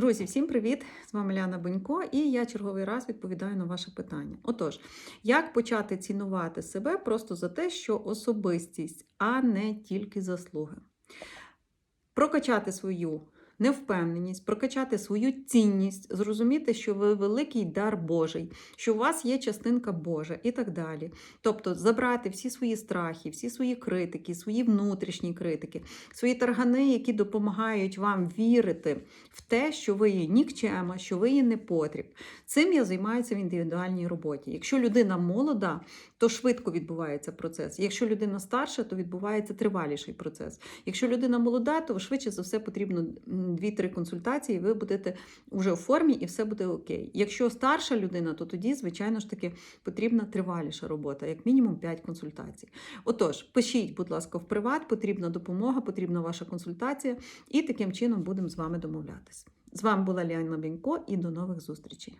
Друзі, всім привіт! З вами Ляна Бонько, і я черговий раз відповідаю на ваше питання. Отож, як почати цінувати себе просто за те, що особистість, а не тільки заслуги? Прокачати свою невпевненість, прокачати свою цінність, зрозуміти, що ви великий дар Божий, що у вас є частинка Божа і так далі. Тобто забрати всі свої страхи, всі свої критики, свої внутрішні критики, свої таргани, які допомагають вам вірити в те, що ви є нікчема, що ви є непотріб. Цим я займаюся в індивідуальній роботі. Якщо людина молода, то швидко відбувається процес. Якщо людина старша, то відбувається триваліший процес. Якщо людина молода, то швидше за все потрібно 2-3 консультації, ви будете вже у формі і все буде окей. Якщо старша людина, то тоді, звичайно ж таки, потрібна триваліша робота, як мінімум 5 консультацій. Отож, пишіть, будь ласка, в приват, потрібна допомога, потрібна ваша консультація, і таким чином будемо з вами домовлятися. З вами була Ліана Бенько і до нових зустрічей.